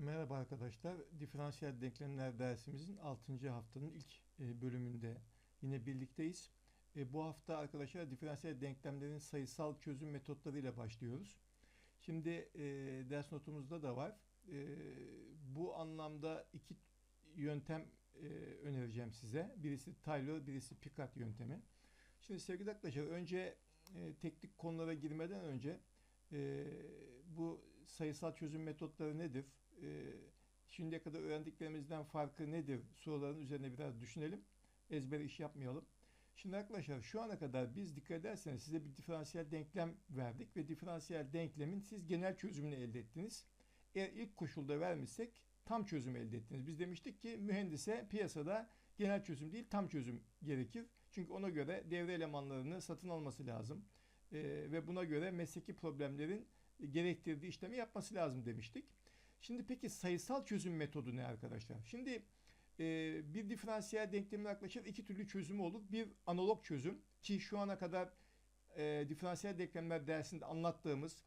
Merhaba arkadaşlar. Diferansiyel denklemler dersimizin 6. haftanın ilk e, bölümünde yine birlikteyiz. E, Bu hafta arkadaşlar diferansiyel denklemlerin sayısal çözüm metotlarıyla başlıyoruz. Şimdi e, ders notumuzda da var. Bu anlamda iki yöntem önereceğim size. Birisi Taylor, birisi Picard yöntemi. Şimdi sevgili arkadaşlar önce teknik konulara girmeden önce bu sayısal çözüm metotları nedir? E, şimdiye kadar öğrendiklerimizden farkı nedir? Soruların üzerine biraz düşünelim. Ezber iş yapmayalım. Şimdi arkadaşlar şu ana kadar biz dikkat ederseniz size bir diferansiyel denklem verdik ve diferansiyel denklemin siz genel çözümünü elde ettiniz. Eğer ilk koşulda vermişsek tam çözüm elde ettiniz. Biz demiştik ki mühendise piyasada genel çözüm değil tam çözüm gerekir. Çünkü ona göre devre elemanlarını satın alması lazım. Ee, ve buna göre mesleki problemlerin gerektirdiği işlemi yapması lazım demiştik. Şimdi peki sayısal çözüm metodu ne arkadaşlar? Şimdi e, bir diferansiyel denklemin arkadaşlar iki türlü çözümü olur. Bir analog çözüm ki şu ana kadar e, diferansiyel denklemler dersinde anlattığımız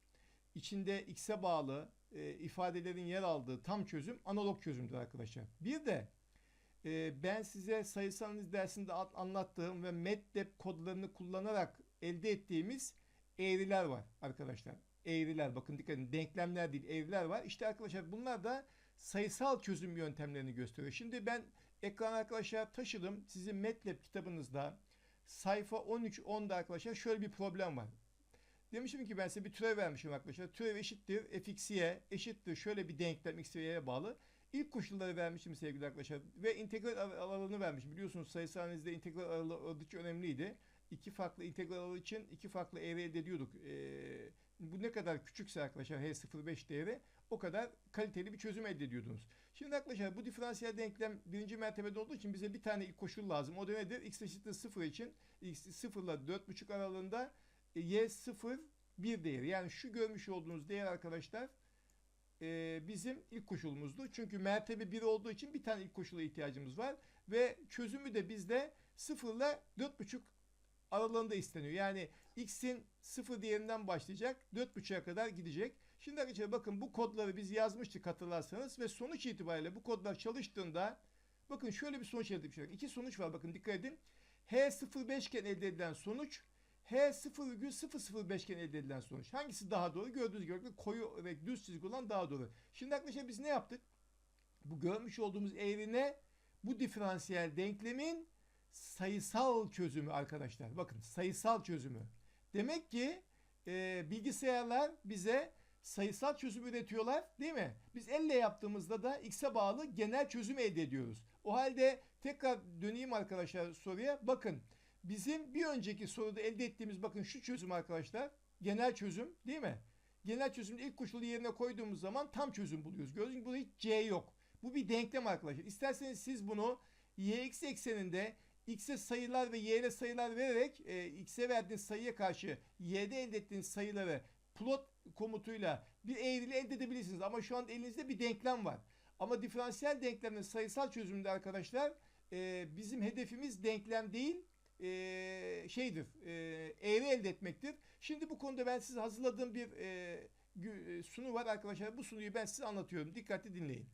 içinde x'e bağlı e, ifadelerin yer aldığı tam çözüm analog çözümdür arkadaşlar. Bir de e, ben size sayısal dersinde an- anlattığım ve MATLAB kodlarını kullanarak elde ettiğimiz eğriler var arkadaşlar. Eğriler bakın dikkat edin denklemler değil eğriler var. İşte arkadaşlar bunlar da sayısal çözüm yöntemlerini gösteriyor. Şimdi ben ekran arkadaşlar taşıdım. Sizin MATLAB kitabınızda sayfa 13-10'da arkadaşlar şöyle bir problem var. Demişim ki ben size bir türev vermişim arkadaşlar. Türev eşittir fx'ye eşittir şöyle bir denklem x ve y'ye bağlı. İlk koşulları vermişim sevgili arkadaşlar ve integral ar- aralığını vermişim. Biliyorsunuz sayısal analizde integral aralığı oldukça önemliydi. İki farklı integral aralığı için iki farklı eğri elde ediyorduk. Ee, bu ne kadar küçükse arkadaşlar H05 değeri o kadar kaliteli bir çözüm elde ediyordunuz. Şimdi arkadaşlar bu diferansiyel denklem birinci mertebede olduğu için bize bir tane ilk koşul lazım. O da nedir? x eşittir 0 için x 0 ile 4,5 aralığında e, y 0 bir değeri. Yani şu görmüş olduğunuz değer arkadaşlar e, bizim ilk koşulumuzdu. Çünkü mertebe 1 olduğu için bir tane ilk koşula ihtiyacımız var. Ve çözümü de bizde 0 ile 4,5 aralığında isteniyor. Yani x'in 0 değerinden başlayacak 4,5'a kadar gidecek. Şimdi arkadaşlar bakın bu kodları biz yazmıştık hatırlarsanız ve sonuç itibariyle bu kodlar çalıştığında bakın şöyle bir sonuç elde etmişler. İki sonuç var bakın dikkat edin. H05 iken elde edilen sonuç H0,005 iken elde edilen sonuç. Hangisi daha doğru? Gördüğünüz gibi koyu ve düz çizgi olan daha doğru. Şimdi arkadaşlar biz ne yaptık? Bu görmüş olduğumuz eğrine bu diferansiyel denklemin sayısal çözümü arkadaşlar. Bakın sayısal çözümü. Demek ki e, bilgisayarlar bize sayısal çözüm üretiyorlar değil mi? Biz elle yaptığımızda da x'e bağlı genel çözüm elde ediyoruz. O halde tekrar döneyim arkadaşlar soruya. Bakın bizim bir önceki soruda elde ettiğimiz bakın şu çözüm arkadaşlar. Genel çözüm değil mi? Genel çözümün ilk koşulu yerine koyduğumuz zaman tam çözüm buluyoruz. Gördüğünüz gibi burada hiç c yok. Bu bir denklem arkadaşlar. İsterseniz siz bunu yx ekseninde x'e sayılar ve y'ye sayılar vererek e, x'e verdiğiniz sayıya karşı y'de elde ettiğiniz sayıları plot komutuyla bir eğrili elde edebilirsiniz. Ama şu an elinizde bir denklem var. Ama diferansiyel denklemin sayısal çözümünde arkadaşlar e, bizim hedefimiz denklem değil e, şeydir e, eğri elde etmektir. Şimdi bu konuda ben size hazırladığım bir e, e, sunu var arkadaşlar. Bu sunuyu ben size anlatıyorum. Dikkatli dinleyin.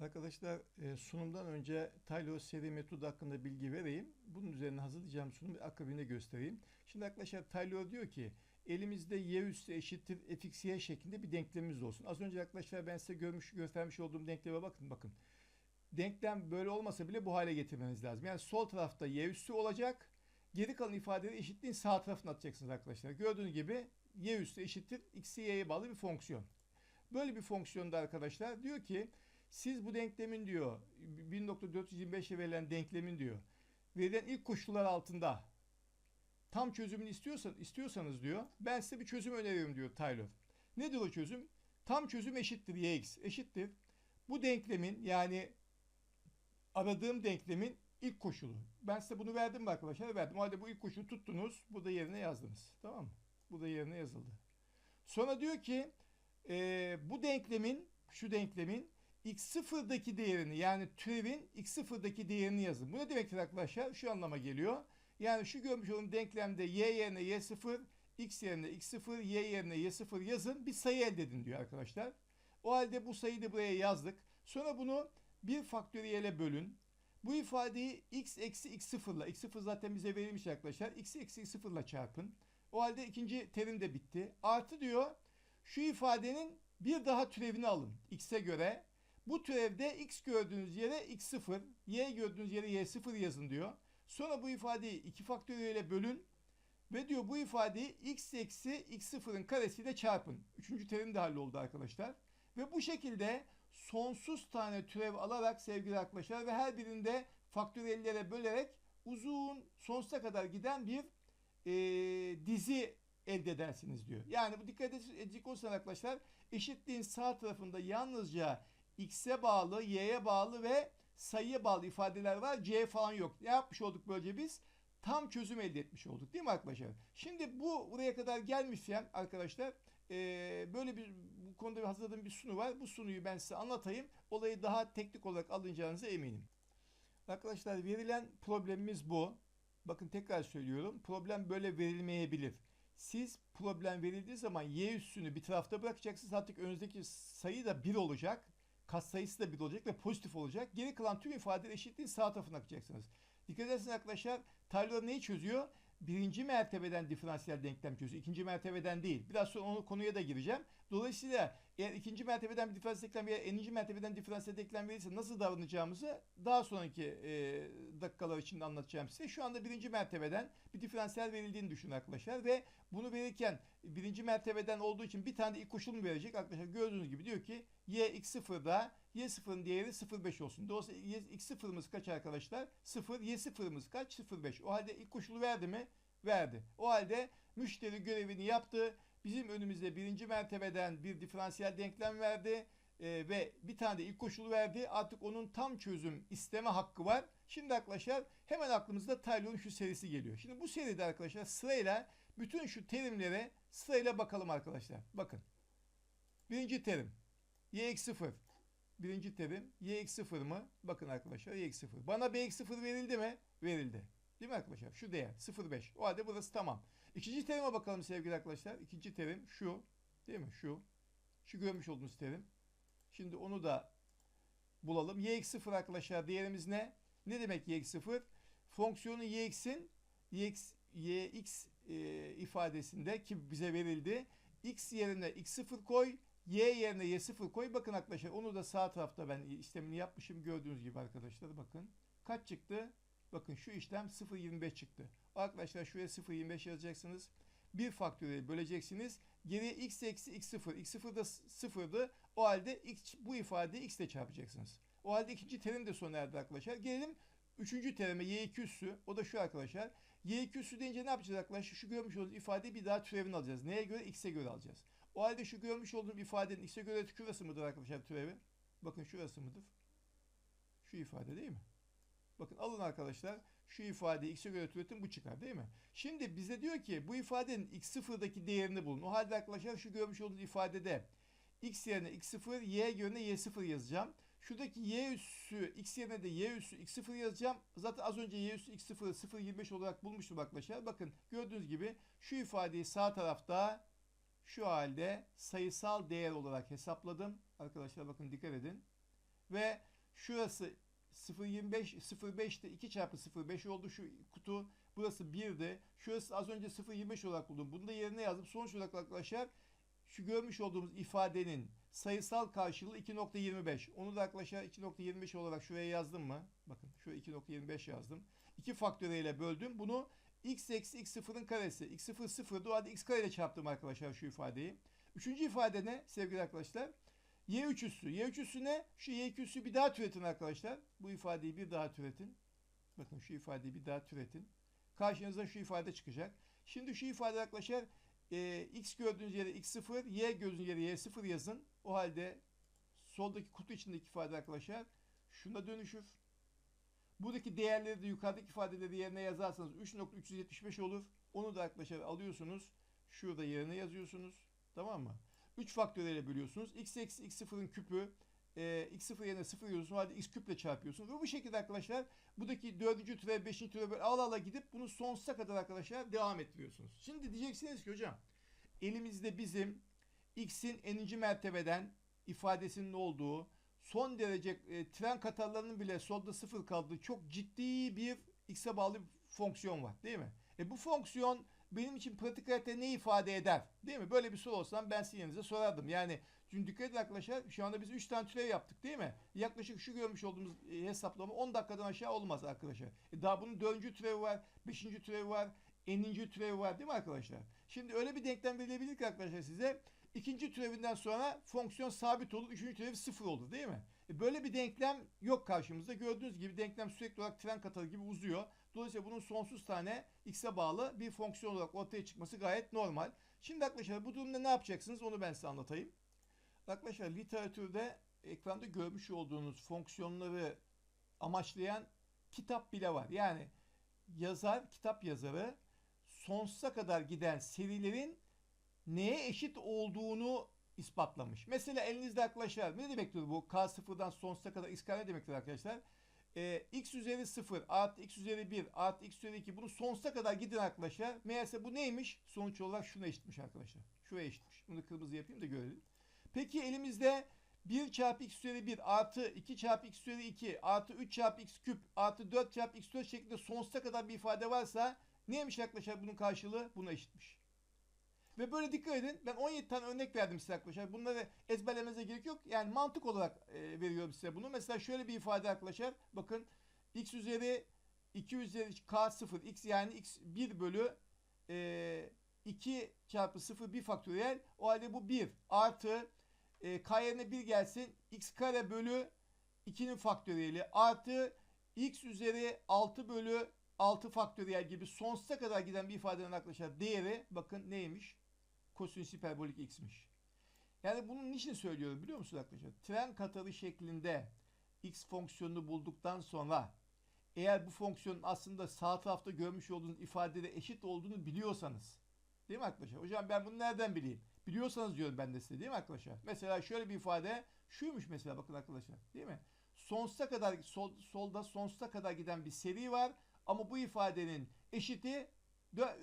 Arkadaşlar e, sunumdan önce Taylor seri metodu hakkında bilgi vereyim. Bunun üzerine hazırlayacağım sunumu akabinde göstereyim. Şimdi arkadaşlar Taylor diyor ki elimizde y üssü eşittir fx y şeklinde bir denklemimiz olsun. Az önce arkadaşlar ben size görmüş göstermiş olduğum denkleme bakın bakın. Denklem böyle olmasa bile bu hale getirmeniz lazım. Yani sol tarafta y üssü olacak. Geri kalan ifadeleri eşitliğin sağ tarafına atacaksınız arkadaşlar. Gördüğünüz gibi y üssü eşittir x'i y'ye bağlı bir fonksiyon. Böyle bir fonksiyonda arkadaşlar diyor ki siz bu denklemin diyor 1.425'e verilen denklemin diyor verilen ilk koşullar altında tam çözümünü istiyorsan, istiyorsanız diyor ben size bir çözüm öneriyorum diyor Taylor. Nedir o çözüm? Tam çözüm eşittir yx eşittir. Bu denklemin yani aradığım denklemin ilk koşulu. Ben size bunu verdim mi arkadaşlar? Verdim. O halde bu ilk koşulu tuttunuz. Bu da yerine yazdınız. Tamam mı? Bu da yerine yazıldı. Sonra diyor ki e, bu denklemin şu denklemin x0'daki değerini yani türevin x0'daki değerini yazın. Bu ne demektir arkadaşlar? Şu anlama geliyor. Yani şu görmüş olduğum denklemde y yerine y0, x yerine x0, y yerine y0 yazın. Bir sayı elde edin diyor arkadaşlar. O halde bu sayıyı da buraya yazdık. Sonra bunu bir faktöriyele bölün. Bu ifadeyi x eksi x sıfırla, x sıfır zaten bize verilmiş arkadaşlar. x eksi x sıfırla çarpın. O halde ikinci terim de bitti. Artı diyor şu ifadenin bir daha türevini alın x'e göre. Bu türevde x gördüğünüz yere x0, y gördüğünüz yere y0 yazın diyor. Sonra bu ifadeyi iki faktöriyele bölün. Ve diyor bu ifadeyi x eksi x0'ın karesiyle çarpın. Üçüncü terim de halloldu arkadaşlar. Ve bu şekilde sonsuz tane türev alarak sevgili arkadaşlar ve her birinde faktöriyellere bölerek uzun sonsuza kadar giden bir e, dizi elde edersiniz diyor. Yani bu dikkat edecek olursanız arkadaşlar eşitliğin sağ tarafında yalnızca x'e bağlı, y'ye bağlı ve sayıya bağlı ifadeler var. C falan yok. Ne yapmış olduk böylece biz? Tam çözüm elde etmiş olduk değil mi arkadaşlar? Şimdi bu buraya kadar gelmişken arkadaşlar e, böyle bir bu konuda bir hazırladığım bir sunu var. Bu sunuyu ben size anlatayım. Olayı daha teknik olarak alınacağınıza eminim. Arkadaşlar verilen problemimiz bu. Bakın tekrar söylüyorum. Problem böyle verilmeyebilir. Siz problem verildiği zaman y üssünü bir tarafta bırakacaksınız. Artık önünüzdeki sayı da 1 olacak. Kat sayısı da 1 olacak ve pozitif olacak. Geri kalan tüm ifadeleri eşitliğin sağ tarafına akacaksınız. Dikkat ederseniz arkadaşlar Taylor neyi çözüyor? Birinci mertebeden diferansiyel denklem çözüyor. İkinci mertebeden değil. Biraz sonra onu konuya da gireceğim. Dolayısıyla eğer ikinci mertebeden bir diferansiyel denklem veya eninci mertebeden diferansiyel denklem verirse nasıl davranacağımızı daha sonraki e, dakikalar içinde anlatacağım size. Şu anda birinci mertebeden bir diferansiyel verildiğini düşünün arkadaşlar ve bunu verirken birinci mertebeden olduğu için bir tane de ilk koşul verecek? Arkadaşlar gördüğünüz gibi diyor ki y x0'da y sıfırın değeri 0,5 olsun. Dolayısıyla x sıfırımız kaç arkadaşlar? 0. Y sıfırımız kaç? 0,5. O halde ilk koşulu verdi mi? Verdi. O halde müşteri görevini yaptı. Bizim önümüzde birinci mertebeden bir diferansiyel denklem verdi. Ee, ve bir tane de ilk koşulu verdi. Artık onun tam çözüm isteme hakkı var. Şimdi arkadaşlar hemen aklımızda Taylor'un şu serisi geliyor. Şimdi bu seride arkadaşlar sırayla bütün şu terimlere sırayla bakalım arkadaşlar. Bakın. Birinci terim. Y eksi 0. Birinci terim y eksi 0 mı? Bakın arkadaşlar y eksi 0. Bana b eksi 0 verildi mi? Verildi. Değil mi arkadaşlar? Şu değer 0,5. O halde burası tamam. İkinci terime bakalım sevgili arkadaşlar. İkinci terim şu. Değil mi? Şu. Şu görmüş olduğunuz terim. Şimdi onu da bulalım. y eksi 0 arkadaşlar değerimiz ne? Ne demek y eksi 0? Fonksiyonu y eksin y, x, e, ifadesinde ki bize verildi. x yerine x 0 koy. Y yerine Y0 koy. Bakın arkadaşlar onu da sağ tarafta ben işlemini yapmışım. Gördüğünüz gibi arkadaşlar bakın. Kaç çıktı? Bakın şu işlem 0.25 çıktı. Arkadaşlar şuraya 0.25 yazacaksınız. Bir faktöriyel böleceksiniz. Geriye x eksi x0. x0 da 0'dı. O halde x, bu ifadeyi x ile çarpacaksınız. O halde ikinci terim de sona erdi arkadaşlar. Gelelim üçüncü terime y2 üssü. O da şu arkadaşlar. y2 üssü deyince ne yapacağız arkadaşlar? Şu görmüş olduğunuz ifadeyi bir daha türevini alacağız. Neye göre? x'e göre alacağız. O halde şu görmüş olduğum ifadenin x'e göre şurası mıdır arkadaşlar türevi? Bakın şurası mıdır? Şu ifade değil mi? Bakın alın arkadaşlar. Şu ifadeyi x'e göre türetin bu çıkar değil mi? Şimdi bize diyor ki bu ifadenin x0'daki değerini bulun. O halde arkadaşlar şu görmüş olduğunuz ifadede x yerine x0, y yerine y0 yazacağım. Şuradaki y üssü x yerine de y üssü x0 yazacağım. Zaten az önce y üssü x0'ı 0,25 olarak bulmuştum arkadaşlar. Bakın gördüğünüz gibi şu ifadeyi sağ tarafta şu halde sayısal değer olarak hesapladım. Arkadaşlar bakın dikkat edin. Ve şurası 0.25 0.5'te 2 çarpı 0.5 oldu şu kutu. Burası 1'de. Şurası az önce 0.25 olarak buldum. Bunu da yerine yazdım. Sonuç olarak arkadaşlar şu görmüş olduğumuz ifadenin sayısal karşılığı 2.25. Onu da arkadaşlar 2.25 olarak şuraya yazdım mı? Bakın şuraya 2.25 yazdım. 2 faktöriyle böldüm. Bunu x eksi x0'ın karesi. x0 0'dı. O halde x kare ile çarptım arkadaşlar şu ifadeyi. Üçüncü ifade ne sevgili arkadaşlar? Y3 üssü. y3 üssü ne? Şu y2 üssü bir daha türetin arkadaşlar. Bu ifadeyi bir daha türetin. Bakın şu ifadeyi bir daha türetin. Karşınıza şu ifade çıkacak. Şimdi şu ifade arkadaşlar e, x gördüğünüz yere x0, y gördüğünüz yere y0 yazın. O halde soldaki kutu içindeki ifade arkadaşlar şuna dönüşür. Buradaki değerleri de yukarıdaki ifadeleri yerine yazarsanız 3.375 olur. Onu da arkadaşlar alıyorsunuz. Şurada yerine yazıyorsunuz. Tamam mı? 3 faktöriyel bölüyorsunuz. x eksi x0'ın küpü e, x0 yerine 0 yazıyorsunuz. O halde x küple çarpıyorsunuz. Ve bu şekilde arkadaşlar buradaki 4. türev 5. türev böyle ala ala gidip bunu sonsuza kadar arkadaşlar devam ettiriyorsunuz. Şimdi diyeceksiniz ki hocam elimizde bizim x'in n'inci mertebeden ifadesinin olduğu, son derece e, tren katarlarının bile solda sıfır kaldığı çok ciddi bir x'e bağlı bir fonksiyon var değil mi? E bu fonksiyon benim için pratik hayatta ne ifade eder? Değil mi? Böyle bir soru olsam ben sizin yerinize sorardım. Yani çünkü dikkat edin arkadaşlar şu anda biz 3 tane türev yaptık değil mi? Yaklaşık şu görmüş olduğumuz e, hesaplama 10 dakikadan aşağı olmaz arkadaşlar. E daha bunun 4. türevi var, 5. türevi var, n'inci türevi var değil mi arkadaşlar? Şimdi öyle bir denklem verilebilir ki arkadaşlar size ikinci türevinden sonra fonksiyon sabit olur, üçüncü türevi sıfır olur değil mi? E böyle bir denklem yok karşımızda. Gördüğünüz gibi denklem sürekli olarak tren katarı gibi uzuyor. Dolayısıyla bunun sonsuz tane x'e bağlı bir fonksiyon olarak ortaya çıkması gayet normal. Şimdi arkadaşlar bu durumda ne yapacaksınız onu ben size anlatayım. Arkadaşlar literatürde ekranda görmüş olduğunuz fonksiyonları amaçlayan kitap bile var. Yani yazar, kitap yazarı sonsuza kadar giden serilerin neye eşit olduğunu ispatlamış. Mesela elinizde arkadaşlar ne demektir bu? K sıfırdan sonsuza kadar x kare demektir arkadaşlar? Ee, x üzeri 0 artı x üzeri 1 artı x üzeri 2 bunu sonsuza kadar gidin arkadaşlar. Meğerse bu neymiş? Sonuç olarak şuna eşitmiş arkadaşlar. Şuraya eşitmiş. Bunu kırmızı yapayım da görelim. Peki elimizde 1 çarpı x üzeri 1 artı 2 çarpı x üzeri 2 artı 3 çarpı x küp artı 4 çarpı x 4 şeklinde sonsuza kadar bir ifade varsa neymiş arkadaşlar bunun karşılığı? Buna eşitmiş. Ve böyle dikkat edin. Ben 17 tane örnek verdim size arkadaşlar. Bunları ezberlemenize gerek yok. Yani mantık olarak e, veriyorum size bunu. Mesela şöyle bir ifade arkadaşlar. Bakın x üzeri 2 üzeri k 0 x yani x 1 bölü e, 2 çarpı 0 1 faktöriyel. O halde bu 1 artı e, k yerine 1 gelsin. x kare bölü 2'nin faktöriyeli artı x üzeri 6 bölü 6 faktöriyel gibi sonsuza kadar giden bir ifadenin arkadaşlar değeri bakın neymiş? Kosinüs hiperbolik x'miş. Yani bunun niçin söylüyorum biliyor musunuz arkadaşlar? Tren katarı şeklinde x fonksiyonunu bulduktan sonra eğer bu fonksiyonun aslında sağ tarafta görmüş olduğunuz ifadede eşit olduğunu biliyorsanız değil mi arkadaşlar? Hocam ben bunu nereden bileyim? Biliyorsanız diyorum ben de size değil mi arkadaşlar? Mesela şöyle bir ifade şuymuş mesela bakın arkadaşlar değil mi? Sonsuza kadar sol, solda sonsuza kadar giden bir seri var ama bu ifadenin eşiti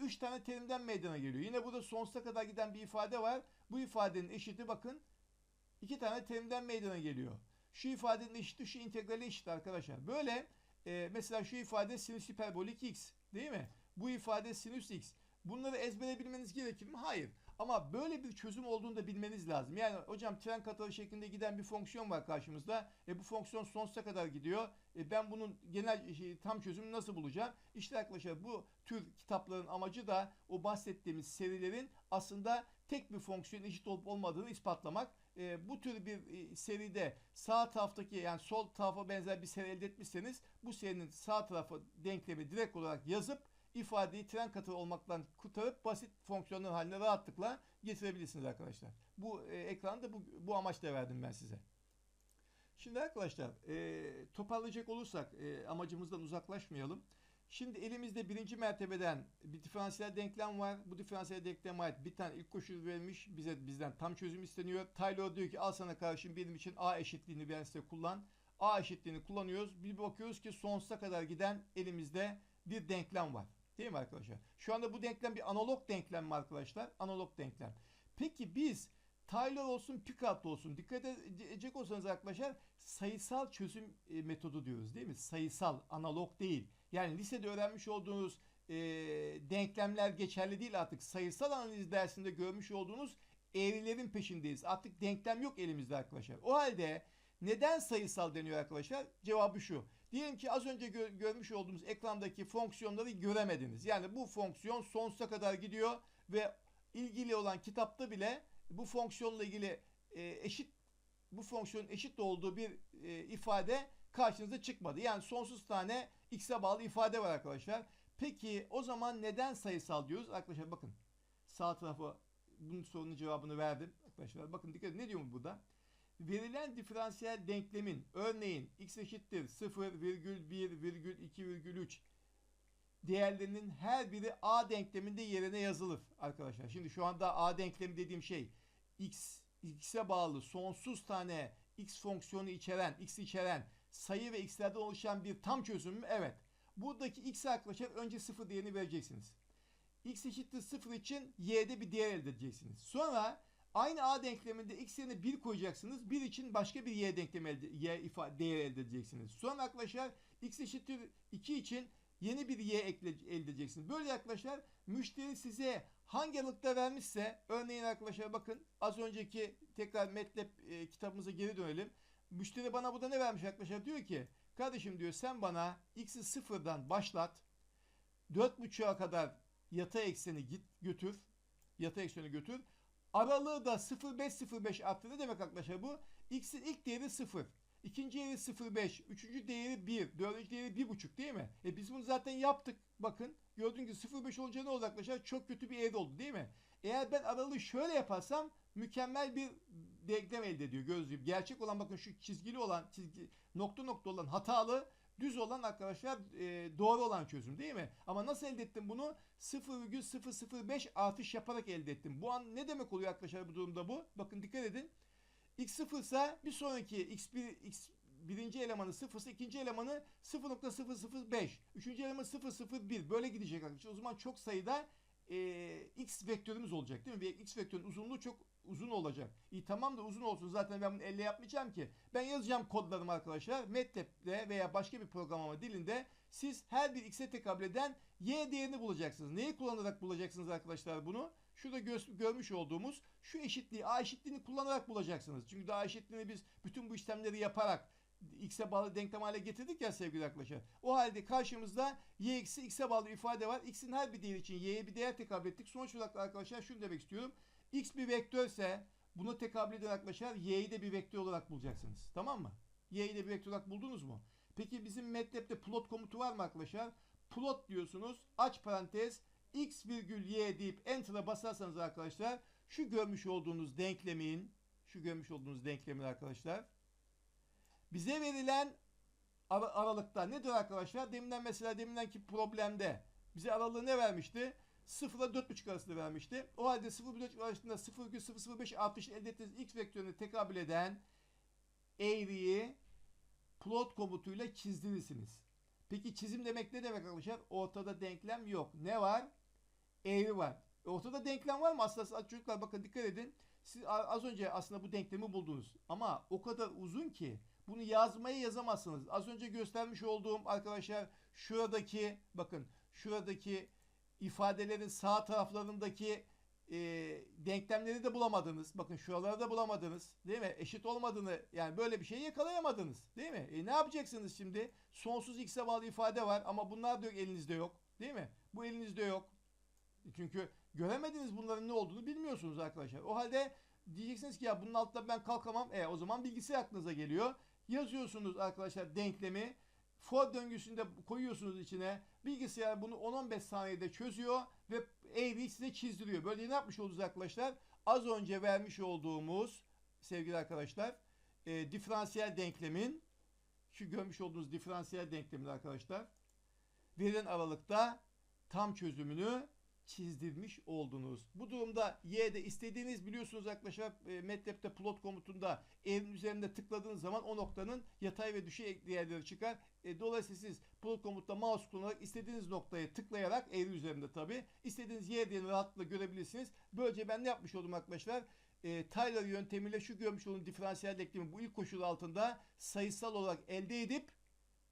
3 tane terimden meydana geliyor. Yine burada sonsuza kadar giden bir ifade var. Bu ifadenin eşiti bakın 2 tane terimden meydana geliyor. Şu ifadenin eşiti şu integrale eşit arkadaşlar. Böyle e, mesela şu ifade sinüs hiperbolik x değil mi? Bu ifade sinüs x. Bunları ezbere gerekir mi? Hayır. Ama böyle bir çözüm olduğunu da bilmeniz lazım. Yani hocam tren katarı şeklinde giden bir fonksiyon var karşımızda. E, bu fonksiyon sonsuza kadar gidiyor. E, ben bunun genel şey, tam çözümünü nasıl bulacağım? İşte arkadaşlar bu tür kitapların amacı da o bahsettiğimiz serilerin aslında tek bir fonksiyon eşit olup olmadığını ispatlamak. E, bu tür bir e, seride sağ taraftaki yani sol tarafa benzer bir seri elde etmişseniz bu serinin sağ tarafı denklemi direkt olarak yazıp ifadeyi tren katı olmaktan kurtarıp basit fonksiyonlar haline rahatlıkla getirebilirsiniz arkadaşlar. Bu e, ekranda bu, bu amaçla verdim ben size. Şimdi arkadaşlar e, toparlayacak olursak e, amacımızdan uzaklaşmayalım. Şimdi elimizde birinci mertebeden bir diferansiyel denklem var. Bu diferansiyel denkleme ait bir tane ilk koşul verilmiş. Bize bizden tam çözüm isteniyor. Taylor diyor ki al sana karşın benim için A eşitliğini ben size kullan. A eşitliğini kullanıyoruz. Bir bakıyoruz ki sonsuza kadar giden elimizde bir denklem var. Değil mi arkadaşlar? Şu anda bu denklem bir analog denklem mi arkadaşlar? Analog denklem. Peki biz Taylor olsun, Picard olsun dikkat edecek olsanız arkadaşlar sayısal çözüm e, metodu diyoruz değil mi? Sayısal, analog değil. Yani lisede öğrenmiş olduğunuz e, denklemler geçerli değil artık. Sayısal analiz dersinde görmüş olduğunuz eğrilerin peşindeyiz. Artık denklem yok elimizde arkadaşlar. O halde neden sayısal deniyor arkadaşlar? Cevabı şu. Diyelim ki az önce gö görmüş olduğumuz ekrandaki fonksiyonları göremediniz. Yani bu fonksiyon sonsuza kadar gidiyor ve ilgili olan kitapta bile bu fonksiyonla ilgili e, eşit bu fonksiyonun eşit olduğu bir e, ifade karşınıza çıkmadı. Yani sonsuz tane x'e bağlı ifade var arkadaşlar. Peki o zaman neden sayısal diyoruz? Arkadaşlar bakın sağ tarafa bunun sorunun cevabını verdim. Arkadaşlar bakın dikkat edin ne diyor mu burada? Verilen diferansiyel denklemin örneğin x eşittir 0,1,2,3 değerlerinin her biri a denkleminde yerine yazılır arkadaşlar. Şimdi şu anda a denklemi dediğim şey x x'e bağlı sonsuz tane x fonksiyonu içeren, x içeren sayı ve x'lerden oluşan bir tam çözüm mü? Evet. Buradaki x arkadaşlar önce 0 değerini vereceksiniz. x eşittir 0 için y'de bir değer elde edeceksiniz. Sonra Aynı A denkleminde x yerine 1 koyacaksınız. 1 için başka bir y denklemi elde, y ifa, değer elde edeceksiniz. Sonra arkadaşlar x eşittir 2 için yeni bir y ekle, elde edeceksiniz. Böyle arkadaşlar müşteri size hangi aralıkta vermişse örneğin arkadaşlar bakın az önceki tekrar MATLAB e, kitabımıza geri dönelim. Müşteri bana burada ne vermiş arkadaşlar? Diyor ki kardeşim diyor sen bana x'i sıfırdan başlat. 4.5'a kadar yatay ekseni git götür. Yatay ekseni götür. Aralığı da 0.5-0.5 arttı. Ne demek arkadaşlar bu? X'in ilk değeri 0. İkinci değeri 0.5. Üçüncü değeri 1. Dördüncü değeri 1.5 değil mi? E biz bunu zaten yaptık. Bakın gördüğünüz gibi 0.5 olunca ne oldu arkadaşlar? Çok kötü bir eğri oldu değil mi? Eğer ben aralığı şöyle yaparsam mükemmel bir denklem elde ediyor gördüğünüz. Gerçek olan bakın şu çizgili olan, çizgi, nokta nokta olan hatalı, düz olan arkadaşlar e, doğru olan çözüm değil mi? Ama nasıl elde ettim bunu? 0,005 artış yaparak elde ettim. Bu an ne demek oluyor arkadaşlar bu durumda bu? Bakın dikkat edin. X sıfırsa bir sonraki X1, X birinci elemanı sıfırsa ikinci elemanı 0.005. Üçüncü elemanı 001. Böyle gidecek arkadaşlar. O zaman çok sayıda e, X vektörümüz olacak değil mi? Ve X vektörün uzunluğu çok uzun olacak. İyi tamam da uzun olsun zaten ben bunu elle yapmayacağım ki. Ben yazacağım kodlarımı arkadaşlar. MATLAB'de veya başka bir programlama dilinde siz her bir x'e tekabül eden y değerini bulacaksınız. Neyi kullanarak bulacaksınız arkadaşlar bunu? Şurada gö- görmüş olduğumuz şu eşitliği a eşitliğini kullanarak bulacaksınız. Çünkü daha eşitliğini biz bütün bu işlemleri yaparak x'e bağlı denklem hale getirdik ya sevgili arkadaşlar. O halde karşımızda y eksi x'e bağlı ifade var. x'in her bir değeri için y'ye bir değer tekabül ettik. Sonuç olarak arkadaşlar şunu demek istiyorum. x bir vektörse bunu tekabül eden arkadaşlar y'yi de bir vektör olarak bulacaksınız. Tamam mı? y'yi de bir vektör olarak buldunuz mu? Peki bizim MATLAB'de plot komutu var mı arkadaşlar? Plot diyorsunuz. Aç parantez x virgül y deyip enter'a basarsanız arkadaşlar şu görmüş olduğunuz denklemin şu görmüş olduğunuz denklemin arkadaşlar bize verilen ara- aralıkta nedir arkadaşlar? Deminden mesela demindenki problemde bize aralığı ne vermişti? 0 ile 4.5 arasında vermişti. O halde 0 ile 4.5 arasında 0,005 artış elde ettiğiniz x vektörüne tekabül eden eğriyi plot komutuyla çizdirirsiniz. Peki çizim demek ne demek arkadaşlar? Ortada denklem yok. Ne var? Eğri var. E, Ortada denklem var mı? Aslında çocuklar bakın dikkat edin. Siz az önce aslında bu denklemi buldunuz. Ama o kadar uzun ki bunu yazmaya yazamazsınız. Az önce göstermiş olduğum arkadaşlar şuradaki bakın şuradaki ifadelerin sağ taraflarındaki e, denklemleri de bulamadınız. Bakın şuraları da bulamadınız. Değil mi? Eşit olmadığını yani böyle bir şey yakalayamadınız. Değil mi? E, ne yapacaksınız şimdi? Sonsuz x'e bağlı ifade var ama bunlar da elinizde yok. Değil mi? Bu elinizde yok. Çünkü göremediniz bunların ne olduğunu bilmiyorsunuz arkadaşlar. O halde diyeceksiniz ki ya bunun altında ben kalkamam. E o zaman bilgisayar aklınıza geliyor. Yazıyorsunuz arkadaşlar denklemi. For döngüsünde koyuyorsunuz içine. Bilgisayar bunu 10-15 saniyede çözüyor ve eğriyi size çizdiriyor. Böyle ne yapmış oldunuz arkadaşlar? Az önce vermiş olduğumuz sevgili arkadaşlar e, diferansiyel denklemin şu görmüş olduğunuz diferansiyel denklemin arkadaşlar verilen aralıkta tam çözümünü çizdirmiş oldunuz. Bu durumda y'de istediğiniz biliyorsunuz arkadaşlar e, MATLAB'de plot komutunda evin üzerinde tıkladığınız zaman o noktanın yatay ve düşey değerleri çıkar. E, dolayısıyla siz plot komutta mouse kullanarak istediğiniz noktaya tıklayarak eğri üzerinde tabi istediğiniz y değerini rahatlıkla görebilirsiniz. Böylece ben ne yapmış oldum arkadaşlar? E, Tyler yöntemiyle şu görmüş olduğum diferansiyel denklemi bu ilk koşul altında sayısal olarak elde edip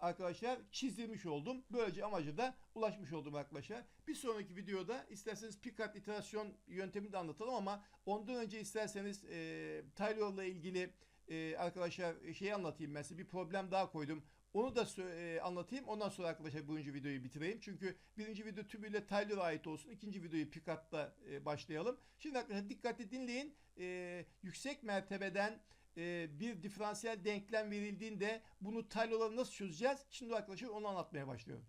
arkadaşlar çizdirmiş oldum. Böylece amaca da ulaşmış oldum arkadaşlar. Bir sonraki videoda isterseniz Picard iterasyon yöntemini de anlatalım ama ondan önce isterseniz e, Taylor'la ilgili e, arkadaşlar şeyi anlatayım ben size. Bir problem daha koydum. Onu da e, anlatayım. Ondan sonra arkadaşlar birinci videoyu bitireyim. Çünkü birinci video tümüyle Taylor'a ait olsun. İkinci videoyu Picard'la e, başlayalım. Şimdi arkadaşlar dikkatli dinleyin. E, yüksek mertebeden e, bir diferansiyel denklem verildiğinde bunu Taylor'la nasıl çözeceğiz? Şimdi arkadaşlar onu anlatmaya başlıyorum.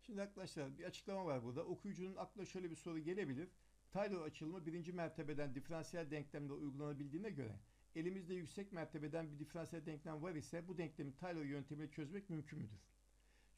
Şimdi arkadaşlar bir açıklama var burada. Okuyucunun aklına şöyle bir soru gelebilir. Taylor açılımı birinci mertebeden diferansiyel denklemle uygulanabildiğine göre elimizde yüksek mertebeden bir diferansiyel denklem var ise bu denklemi Taylor yöntemiyle çözmek mümkün müdür?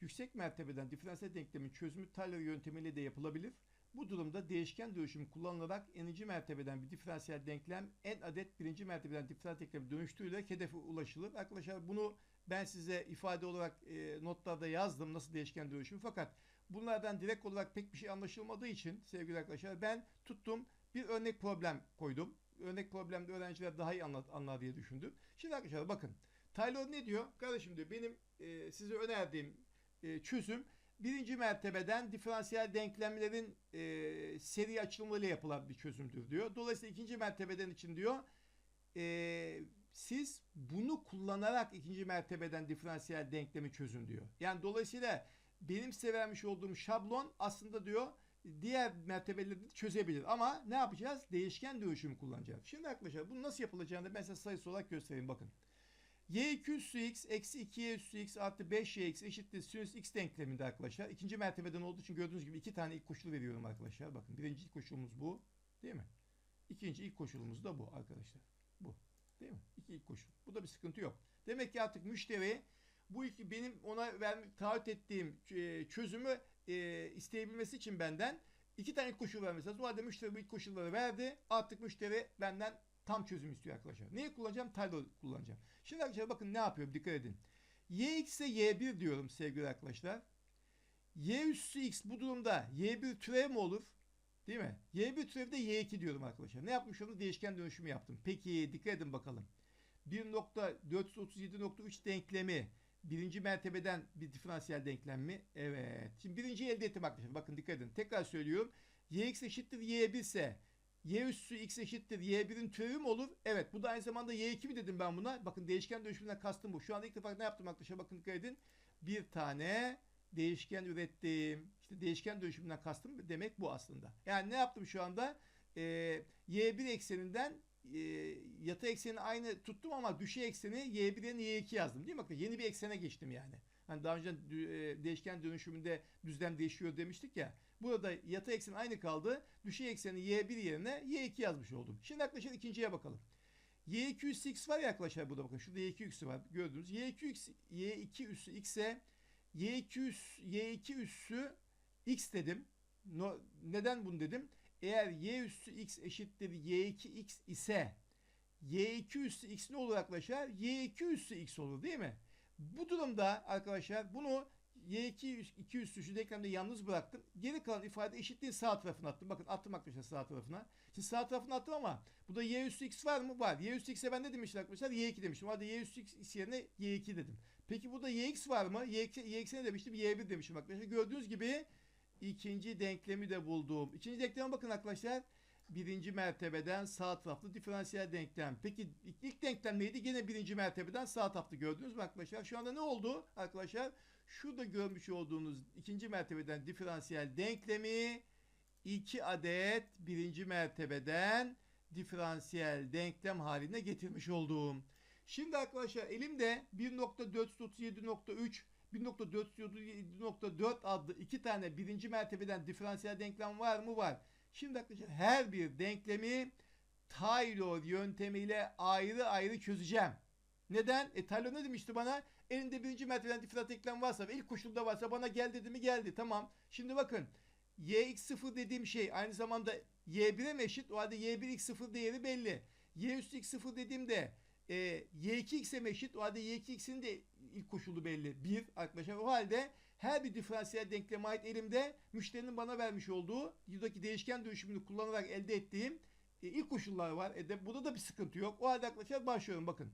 Yüksek mertebeden diferansiyel denklemin çözümü Taylor yöntemiyle de yapılabilir. Bu durumda değişken dönüşüm kullanılarak n'inci mertebeden bir diferansiyel denklem n adet birinci mertebeden diferansiyel denkleme dönüştürülerek hedefe ulaşılır. Arkadaşlar bunu ben size ifade olarak e, notlarda yazdım nasıl değişken dönüşüm fakat bunlardan direkt olarak pek bir şey anlaşılmadığı için sevgili arkadaşlar ben tuttum bir örnek problem koydum. örnek problemde öğrenciler daha iyi anlar, anlar diye düşündüm. Şimdi arkadaşlar bakın. Taylor ne diyor? Kardeşim diyor benim e, size önerdiğim e, çözüm birinci mertebeden diferansiyel denklemlerin e, seri açılımıyla yapılan bir çözümdür diyor. Dolayısıyla ikinci mertebeden için diyor e, siz bunu kullanarak ikinci mertebeden diferansiyel denklemi çözün diyor. Yani dolayısıyla benim size vermiş olduğum şablon aslında diyor diğer mertebeleri çözebilir. Ama ne yapacağız? Değişken dönüşümü kullanacağız. Şimdi arkadaşlar bunu nasıl yapılacağını ben size sayısı olarak göstereyim. Bakın. Y2 üssü x eksi 2y üssü x artı 5yx eşittir sinüs x denkleminde arkadaşlar. İkinci mertebeden olduğu için gördüğünüz gibi iki tane ilk koşul veriyorum arkadaşlar. Bakın birinci ilk koşulumuz bu. Değil mi? İkinci ilk koşulumuz da bu arkadaşlar. Bu. Değil mi? İki ilk koşul. Bu da bir sıkıntı yok. Demek ki artık müşteri bu iki benim ona vermek taahhüt ettiğim e, çözümü e, isteyebilmesi için benden iki tane ilk koşul vermesi lazım. O halde müşteri bu ilk koşulları verdi. Artık müşteri benden tam çözüm istiyor arkadaşlar. Neyi kullanacağım? Taylor kullanacağım. Şimdi arkadaşlar bakın ne yapıyorum dikkat edin. Yx'e y1 diyorum sevgili arkadaşlar. y üssü x bu durumda y1 türev mi olur? Değil mi? y1 türevde y2 diyorum arkadaşlar. Ne yapmış onu? Değişken dönüşümü yaptım. Peki dikkat edin bakalım. 1.437.3 denklemi birinci mertebeden bir diferansiyel denklem mi? Evet. Şimdi birinciyi elde ettim arkadaşlar. Bakın dikkat edin. Tekrar söylüyorum. yx eşittir y1 ise y üssü x eşittir y1'in türevi mi olur? Evet. Bu da aynı zamanda y2 mi dedim ben buna? Bakın değişken dönüşümünden kastım bu. Şu anda ilk defa ne yaptım arkadaşlar? Bakın dikkat edin. Bir tane değişken ürettim. İşte değişken dönüşümünden kastım demek bu aslında. Yani ne yaptım şu anda? Ee, y1 ekseninden e, yatay ekseni aynı tuttum ama düşey ekseni y1'den y2 yazdım. Değil mi? Bakın yeni bir eksene geçtim yani. Hani daha önce e, değişken dönüşümünde düzlem değişiyor demiştik ya. Burada yatay eksen aynı kaldı. Düşey ekseni y1 yerine y2 yazmış oldum. Şimdi arkadaşlar ikinciye bakalım. y2 üssü x var ya arkadaşlar burada bakın. Şurada y2 üssü var. Gördünüz. y2 üssü, y2 üssü x'e y2 üssü, y2 üssü x dedim. No, neden bunu dedim? Eğer y üssü x eşittir y2x ise y2 üssü x ne olur arkadaşlar? y2 üssü x olur değil mi? Bu durumda arkadaşlar bunu y2 2 üssü şu denklemde yalnız bıraktım. Geri kalan ifade eşitliğin sağ tarafına attım. Bakın attım arkadaşlar sağ tarafına. Şimdi sağ tarafına attım ama bu da y üssü x var mı? Var. Y üssü x'e ben ne demiştim arkadaşlar? y2 demiştim. Hadi y üssü x yerine y2 dedim. Peki burada yx var mı? y, y ne demiştim? y1 demiştim arkadaşlar. Gördüğünüz gibi ikinci denklemi de buldum. İkinci denkleme bakın arkadaşlar. Birinci mertebeden sağ taraflı diferansiyel denklem. Peki ilk denklem neydi? Gene birinci mertebeden sağ taraflı gördünüz mü arkadaşlar? Şu anda ne oldu arkadaşlar? Şurada görmüş olduğunuz ikinci mertebeden diferansiyel denklemi iki adet birinci mertebeden diferansiyel denklem haline getirmiş oldum. Şimdi arkadaşlar elimde 1.437.3 1.437.4 adlı iki tane birinci mertebeden diferansiyel denklem var mı? Var. Şimdi arkadaşlar her bir denklemi Taylor yöntemiyle ayrı ayrı çözeceğim. Neden? E Taylor ne demişti bana? Elinde birinci mertebeden diferansiyel denklem varsa ve ilk koşulda varsa bana gel dedi mi geldi. Tamam. Şimdi bakın yx0 dediğim şey aynı zamanda y1'e mi eşit? O halde y1 x0 değeri belli. y üstü x0 dediğimde e, y2x'e mi eşit? O halde y2x'in de ilk koşulu belli. 1 arkadaşlar. O halde her bir diferansiyel denkleme ait elimde müşterinin bana vermiş olduğu buradaki değişken dönüşümünü kullanarak elde ettiğim e, ilk koşullar var. E de, burada da bir sıkıntı yok. O halde arkadaşlar başlıyorum bakın.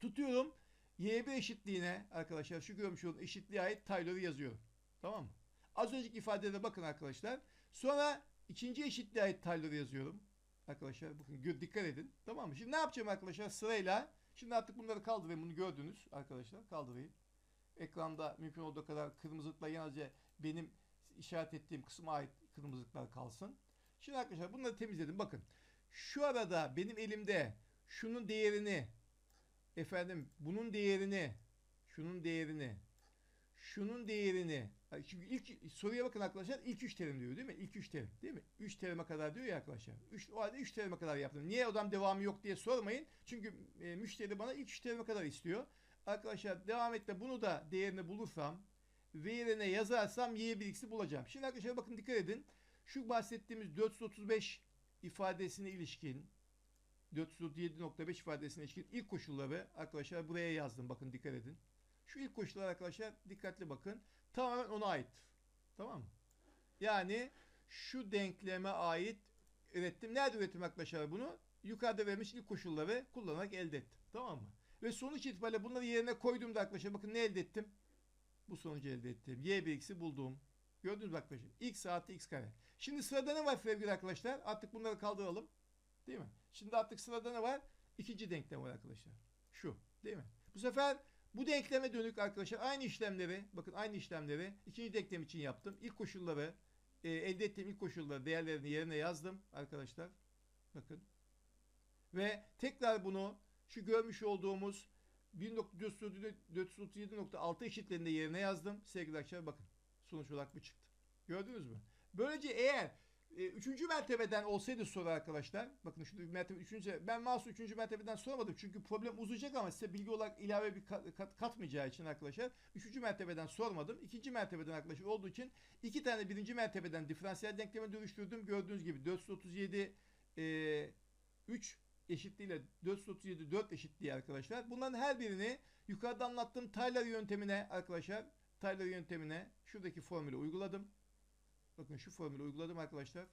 Tutuyorum. Y1 eşitliğine arkadaşlar şu görmüş olduğum eşitliğe ait Taylor'ı yazıyorum. Tamam mı? Az önceki ifadede bakın arkadaşlar. Sonra ikinci eşitliğe ait Taylor'ı yazıyorum. Arkadaşlar bakın dikkat edin. Tamam mı? Şimdi ne yapacağım arkadaşlar sırayla? Şimdi artık bunları kaldırayım. Bunu gördünüz arkadaşlar. Kaldırayım. Ekranda mümkün olduğu kadar kırmızılıkla yalnızca benim işaret ettiğim kısma ait kırmızılıklar kalsın. Şimdi arkadaşlar bunları temizledim. Bakın. Şu arada benim elimde şunun değerini efendim bunun değerini şunun değerini şunun değerini çünkü ilk soruya bakın arkadaşlar ilk 3 terim diyor değil mi? İlk 3 terim değil mi? 3 terime kadar diyor ya arkadaşlar. 3 o halde 3 terime kadar yaptım. Niye odam devamı yok diye sormayın. Çünkü e, müşteri bana ilk 3 terime kadar istiyor. Arkadaşlar devam et de bunu da değerini bulursam v yerine yazarsam y1x'i bulacağım. Şimdi arkadaşlar bakın dikkat edin. Şu bahsettiğimiz 435 ifadesine ilişkin 437.5 ifadesine ilişkin ilk koşulları arkadaşlar buraya yazdım. Bakın dikkat edin. Şu ilk koşullar arkadaşlar dikkatli bakın. Tamamen ona ait. Tamam mı? Yani şu denkleme ait ürettim. Nerede ürettim arkadaşlar bunu? yukarıda verilmiş ilk koşulları kullanarak elde ettim. Tamam mı? Ve sonuç itibariyle bunları yerine koyduğumda arkadaşlar bakın ne elde ettim? Bu sonucu elde ettim. Y bir x'i buldum. Gördünüz mü arkadaşlar? X artı x kare. Şimdi sırada ne var sevgili arkadaşlar? Artık bunları kaldıralım. Değil mi? Şimdi artık sırada ne var? İkinci denklem var arkadaşlar. Şu. Değil mi? Bu sefer bu denkleme dönük arkadaşlar aynı işlemleri bakın aynı işlemleri ikinci denklem için yaptım. İlk koşulları e, elde ettiğim ilk koşulları değerlerini yerine yazdım arkadaşlar. Bakın. Ve tekrar bunu şu görmüş olduğumuz 1.437.6 eşitlerinde yerine yazdım. Sevgili arkadaşlar bakın. Sonuç olarak bu çıktı. Gördünüz mü? Böylece eğer e, üçüncü mertebeden olsaydı soru arkadaşlar. Bakın şurada bir mertebe üçüncü. Ben mouse'u üçüncü mertebeden soramadım. Çünkü problem uzayacak ama size bilgi olarak ilave bir kat, kat- katmayacağı için arkadaşlar. Üçüncü mertebeden sormadım. İkinci mertebeden arkadaşlar olduğu için iki tane birinci mertebeden diferansiyel denkleme dönüştürdüm. Gördüğünüz gibi 437 e, 3 eşitliğiyle 437 4 eşitliği arkadaşlar. Bunların her birini yukarıda anlattığım Taylor yöntemine arkadaşlar Taylor yöntemine şuradaki formülü uyguladım. Bakın şu formülü uyguladım arkadaşlar.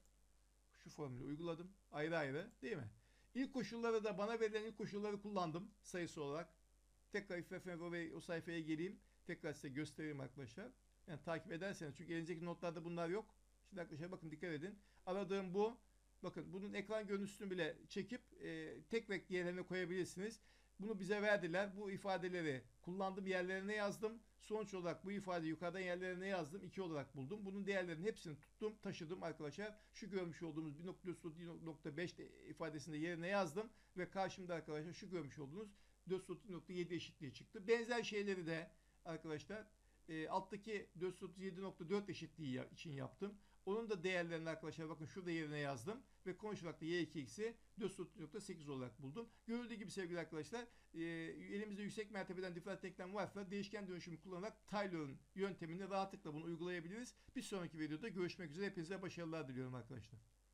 Şu formülü uyguladım. Ayrı ayrı değil mi? İlk koşulları da bana verilen ilk koşulları kullandım sayısı olarak. Tekrar ve o sayfaya geleyim. Tekrar size göstereyim arkadaşlar. Yani takip ederseniz çünkü elinizdeki notlarda bunlar yok. Şimdi arkadaşlar bakın dikkat edin. Aradığım bu. Bakın bunun ekran görüntüsünü bile çekip e, tek renk yerlerine koyabilirsiniz. Bunu bize verdiler. Bu ifadeleri kullandığım yerlerine yazdım. Sonuç olarak bu ifadeyi yukarıdan yerlerine yazdım. 2 olarak buldum. Bunun değerlerinin hepsini tuttum, taşıdım arkadaşlar. Şu görmüş olduğumuz 1.437.5 ifadesinde yerine yazdım. Ve karşımda arkadaşlar şu görmüş olduğunuz 437.7 eşitliği çıktı. Benzer şeyleri de arkadaşlar e, alttaki 437.4 eşitliği için yaptım. Onun da değerlerini arkadaşlar bakın şurada yerine yazdım. Ve konuşarak da y2x'i 430.8 olarak buldum. Görüldüğü gibi sevgili arkadaşlar e, elimizde yüksek mertebeden diferans denklem varsa değişken dönüşümü kullanarak Taylor'ın yöntemini rahatlıkla bunu uygulayabiliriz. Bir sonraki videoda görüşmek üzere. Hepinize başarılar diliyorum arkadaşlar.